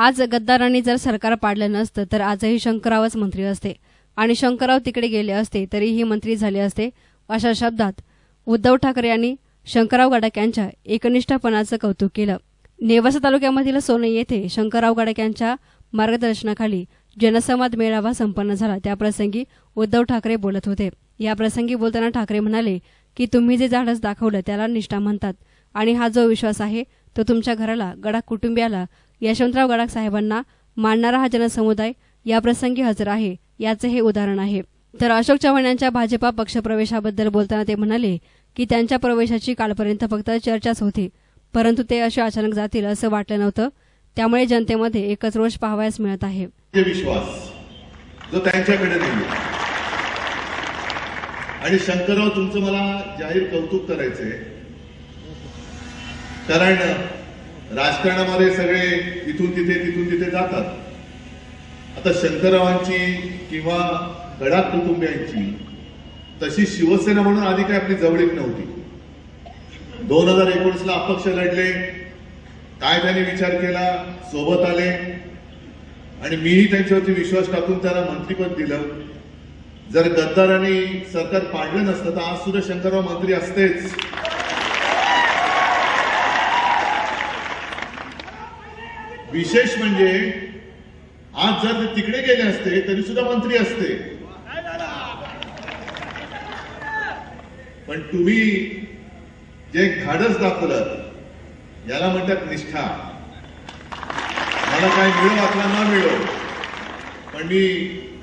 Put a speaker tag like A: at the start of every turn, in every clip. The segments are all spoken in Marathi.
A: आज गद्दारांनी जर सरकार पाडलं नसतं तर आजही शंकररावच मंत्री असते. आणि शंकरराव तिकडे गेले असते तरीही मंत्री झाले असते अशा शब्दात उद्धव ठाकरे यांनी शंकरराव गाडक यांच्या एकनिष्ठपणाचं कौतुक केलं. नेवासा तालुक्यामधील सोनई येथे शंकरराव गाडक यांच्या मार्गदर्शनाखाली जनसंवाद मेळावा संपन्न झाला. त्याप्रसंगी उद्धव ठाकरे बोलत होते. याप्रसंगी बोलताना ठाकरे म्हणाले की तुम्ही जे झाडच दाखवलं त्याला निष्ठा म्हणतात. आणि हा जो विश्वास आहे तो तुमच्या घराला गडाख कुटुंबियाला यशवंतराव गडाख साहेबांना मानणारा हा जनसमुदाय याप्रसंगी हजर आहे याचे हे उदाहरण आहे. तर अशोक चव्हाण यांच्या भाजपा पक्षप्रवेशाबद्दल बोलताना ते म्हणाले की त्यांच्या प्रवेशाची कालपर्यंत फक्त चर्चाच होती परंतु ते असे अचानक जातील असं वाटलं नव्हतं. त्यामुळे जनतेमध्ये एकच रोष पाहावयास मिळत आहे.
B: विश्वास जो त्यांच्याकडे आणि शंकरराव तुमचं मला जाहीर कौतुक करायचंय. कारण राजकारणामध्ये सगळे इथून तिथे तिथून तिथे जातात. आता शंकररावांची किंवा गडाख कुटुंबियांची तशी शिवसेना म्हणून आधी काही आपली जवळीक नव्हती. दोन हजार एकोणीसला अपक्ष लढले काय त्यांनी विचार केला सोबत आले आणि मीही त्यांच्यावरती विश्वास टाकून त्यांना मंत्रीपद दिलं. जर गद्दारांनी सरकार पाडलं नसतं तर आज सुद्धा शंकरराव मंत्री असतेच. विशेष म्हणजे आज जर ते तिकडे गेले असते तरी सुद्धा मंत्री असते. पण तुम्ही जे धाडस दाखवलं याला म्हणतात निष्ठा. मला काय मिळो आपला न मिळो. पण मी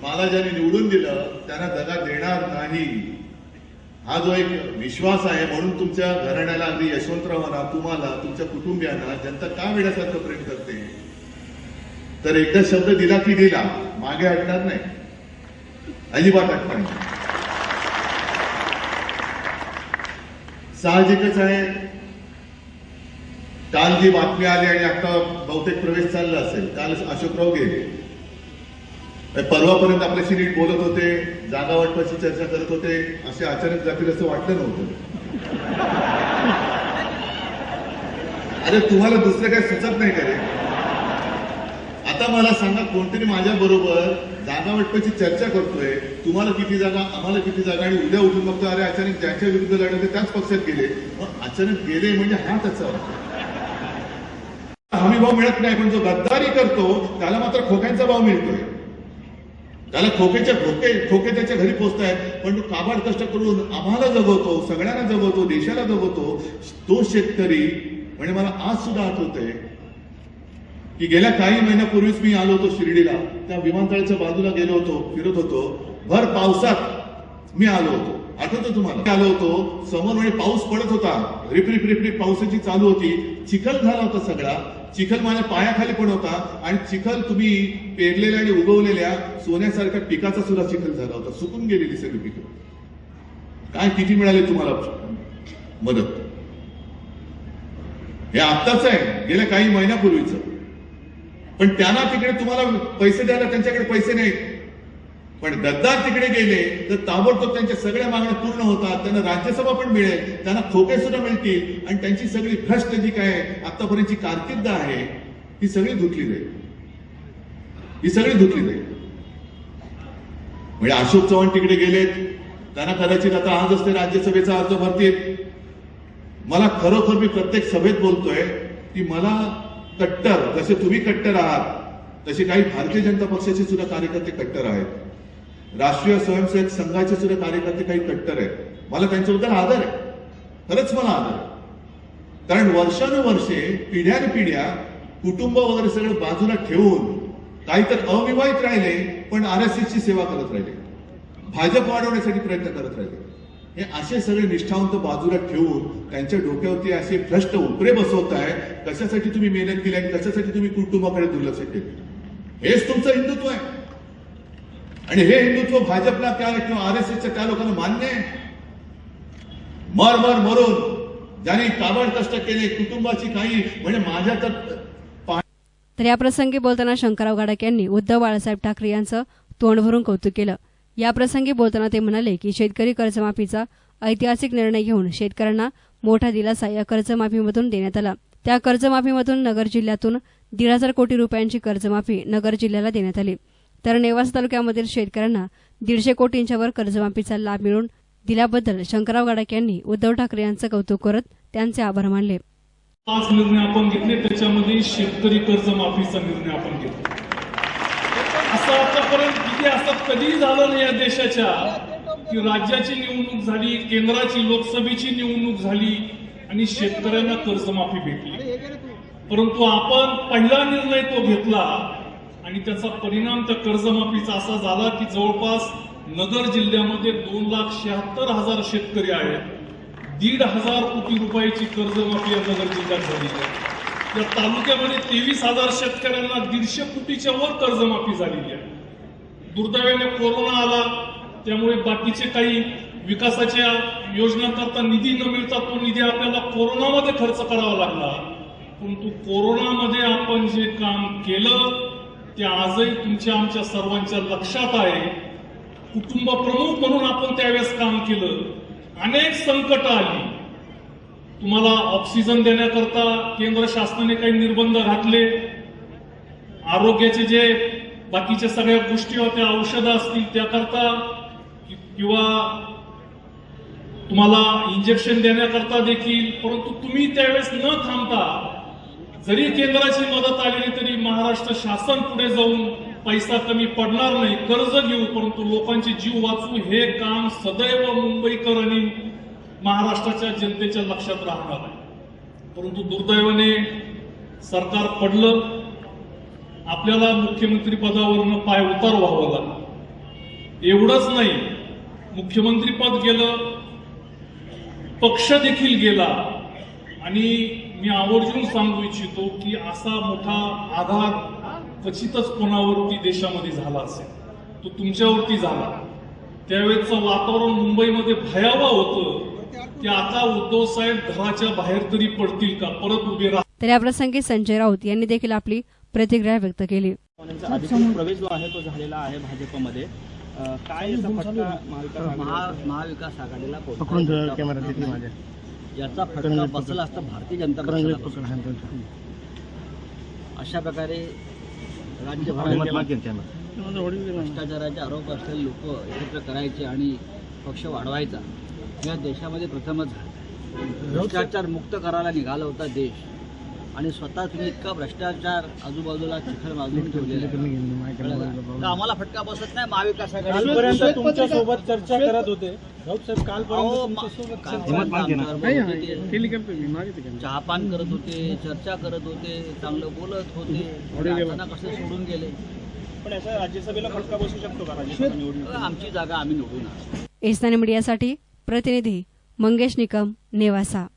B: मला ज्यांनी निवडून दिलं त्यांना दगा देणार नाही. हा जो एक विश्वास आहे म्हणून तुमच्या घराण्याला अगदी यशवंतरावांना तुम्हाला तुमच्या कुटुंबियांना जनता का वेड्यासारखं प्रेम करते? तर एकदा शब्द दिला की दिला मागे हटणार नाही. अजिबात हटणार नाही. साहजिकच आहे. काल जी बातमी आली आणि आता बहुतेक प्रवेश चालला असेल काल अशोकराव गेले. परवापर्यंत आपल्याशी नीट बोलत होते जागा वाटपाची चर्चा करत होते असे अचानक जातील असं वाटलं नव्हतं. अरे तुम्हाला दुसरं काही सुचत नाही का रे? आता मला सांगा कोणतरी माझ्या बरोबर जागा वाटपाची चर्चा करतोय तुम्हाला किती जागा आम्हाला किती जागा आणि उद्या उठून बघतो अरे अचानक ज्यांच्या विरुद्ध लढवते त्याच पक्षात गेले. मग अचानक गेले म्हणजे हा त्याचा हमी भाव मिळत नाही पण जो गद्दारी करतो त्याला मात्र खोक्यांचा भाव मिळतोय. त्याला खोकेच्या खोके खोके त्याच्या घरी पोचतायत पण तो काबाड कष्ट करून आम्हाला जगवतो सगळ्यांना जगवतो देशाला जगवतो तो शेतकरी म्हणजे मला आज सुद्धा आठवतंय की गेल्या काही महिन्यापूर्वीच मी आलो होतो शिर्डीला. त्या विमानतळाच्या बाजूला गेलो होतो फिरत होतो. भर पावसात मी आलो होतो. आठवतो तुम्हाला? आलो होतो. समोर म्हणजे पाऊस पडत होता. रिपरिप रिपरिप पावसाची चालू होती. चिखल झाला होता सगळा. चिखल माझ्या पायाखाली पण होता आणि चिखल तुम्ही पेरलेल्या आणि उगवलेल्या सोन्यासारख्या पिकाचा सुद्धा चिखल झाला होता. सुकून गेलेली सगळी पिकं. काय किती मिळाले तुम्हाला? मदत. हे आत्ताच आहे. गेल्या काही महिन्यापूर्वीच. पण त्यांना तिकडे तुम्हाला पैसे द्यायला त्यांच्याकडे पैसे नाहीत. पण गद्दार तिकडे गेले तर ताबडतोब त्यांच्या सगळ्या मागण्या पूर्ण होतात त्यांना राज्यसभा पण मिळेल त्यांना खोके सुद्धा मिळतील आणि त्यांची सगळी भ्रष्ट जी काय आतापर्यंतची कारकिर्द आहे ही सगळी धुतली जाईल. ही सगळी धुतली जाईल. म्हणजे अशोक चव्हाण तिकडे गेलेत त्यांना कदाचित आता आज असते राज्यसभेचा अर्ज भरतील. मला खरोखर मी प्रत्येक सभेत बोलतोय की मला कट्टर जसे तुम्ही कट्टर आहात तसे काही भारतीय जनता पक्षाचे सुद्धा कार्यकर्ते कट्टर आहेत. राष्ट्रीय स्वयंसेवक संघाचे सुद्धा कार्यकर्ते काही कट्टर आहेत. मला त्यांच्याबद्दल आदर आहे. खरंच मला आदर आहे. कारण वर्षानुवर्षे पिढ्यान पिढ्या कुटुंब वगैरे सगळं बाजूला ठेवून काही तर अविवाहित राहिले पण आर एस ची सेवा करत राहिले. भाजप वाढवण्यासाठी प्रयत्न करत राहिले. हे असे सगळे निष्ठावंत बाजूला ठेवून त्यांच्या डोक्यावरती असे भ्रष्ट उपरे बसवत आहे कशासाठी तुम्ही मेहनत केली आणि कशासाठी तुम्ही कुटुंबाकडे दुर्लक्ष केले? हेच तुमचं हिंदुत्व आहे. आणि हे हिंदुत्व भाजपला त्या किंवा आर एस एसच्या त्या लोकांना मान्य आहे. मर मर मरून ज्यांनी काबड कष्ट केले कुटुंबाची काही म्हणजे माझ्या तर
A: तर याप्रसंगी बोलताना शंकरराव गाडक यांनी उद्धव बाळासाहेब ठाकरे यांचं तोंड भरून कौतुक केलं. याप्रसंगी बोलताना ते म्हणाले की शेतकरी कर्जमाफीचा ऐतिहासिक निर्णय घेऊन शेतकऱ्यांना मोठा दिलासा या कर्जमाफीमधून देण्यात आला. त्या कर्जमाफीमधून नगर जिल्ह्यातून दीड हजार कोटी रुपयांची कर्जमाफी नगर जिल्ह्याला देण्यात आली. तर नेवास तालुक्यामधील शेतकऱ्यांना दीडशे कोटींच्या वर कर्जमाफीचा लाभ मिळून दिल्याबद्दल शंकरराव गाडक यांनी उद्धव ठाकरे यांचं कौतुक करत त्यांचे आभार मानले.
C: पाच निर्णय आपण घेतले त्याच्यामध्ये शेतकरी कर्जमाफीचा निर्णय आपण घेतला. असं आतापर्यंत किती असं कधीही झालं नाही या देशाच्या. की राज्याची निवडणूक झाली केंद्राची लोकसभेची निवडणूक झाली आणि शेतकऱ्यांना कर्जमाफी भेटली. परंतु आपण पहिला निर्णय तो घेतला आणि त्याचा परिणाम त्या कर्जमाफीचा असा झाला की जवळपास नगर जिल्ह्यामध्ये दोन लाख शहात्तर हजार शेतकरी आहेत. दीड हजार कोटी रुपयाची कर्जमाफी या नगर जिल्ह्यात झाली. आहे या तालुक्यामध्ये तेवीस हजार शेतकऱ्यांना दीडशे कोटीच्या वर कर्जमाफी झालेली आहे. दुर्दैवाने कोरोना आला त्यामुळे बाकीचे काही विकासाच्या योजनांकरता निधी न मिळता तो निधी आपल्याला कोरोनामध्ये खर्च करावा लागला. परंतु कोरोनामध्ये आपण जे काम केलं ते आजही तुमच्या आमच्या सर्वांच्या लक्षात आहे. कुटुंब प्रमुख म्हणून आपण त्यावेळेस काम केलं. अनेक संकट आली. तुम्हाला ऑक्सिजन देण्याकरता केंद्र शासनाने काही निर्बंध घातले. आरोग्याचे जे बाकीच्या सगळ्या गोष्टी होत्या औषधं असतील त्याकरता किंवा तुम्हाला इंजेक्शन देण्याकरता देखील परंतु तुम्ही त्यावेळेस न थांबता जरी केंद्राची मदत आली तरी महाराष्ट्र शासन पुढे जाऊन पैसा कमी पडणार नाही कर्ज घेऊ परंतु लोकांचे जीव वाचू हे काम सदैव मुंबईकर आणि महाराष्ट्राच्या जनतेच्या लक्षात राहणार आहे. परंतु दुर्दैवाने सरकार पडलं आपल्याला मुख्यमंत्री पदावरनं पाय उतार व्हावं लागलं. एवढंच नाही मुख्यमंत्री पद गेलं पक्ष देखील गेला आणि मी आवर्जून सांगू इच्छितो की असा मोठा आघात क्वचितच कोणावरती देशामध्ये झाला असेल तो तुमच्यावरती झाला. त्यावेळेचं वातावरण मुंबईमध्ये भयावह होतं. की आता उद्धव साहेब घराच्या बाहेर तरी पडतील का? परत उभे राहतील
A: तर याप्रसंगी संजय राऊत यांनी देखील आपली प्रतिक्रिया व्यक्त केली.
D: प्रवेश जो आहे तो झालेला आहे भाजपमध्ये. काय महाविकास
E: महा
D: आघाडीला
E: याचा फटका बसला असता भारतीय जनता पक्षाला. अशा प्रकारे
F: ना.
E: भ्रष्टाचाराचे आरोप असलेले लोक एकत्र करायचे आणि पक्ष वाढवायचा या देशामध्ये प्रथमच झालं. भ्रष्टाचार मुक्त करायला निघाला होता देश. आणि स्वतः तुम्ही इतका भ्रष्टाचार आजूबाजूला चिखल बाजून ठेवलेला आहे. तर आम्हाला फटका बसत नाही महाविकास आघाडी
D: कालपर्यंत तुमच्यासोबत चर्चा करत होते. राऊत साहेब
E: अहो,
D: कालपर्यंत
E: मा-
D: तुमच्यासोबत
F: हिम्मत ना.
E: चहापान करत होते चर्चा करत होते चांगलं बोलत होते. अचानक कसे सोडून गेले?
D: पण याचा राज्यसभेला फटका बसू शकतो का राज्यसभा निवडणूक
E: आमची जागा आम्ही निवडून आणू.
A: एसनाने मीडियासाठी प्रतिनिधी मंगेश निकम नेवासा.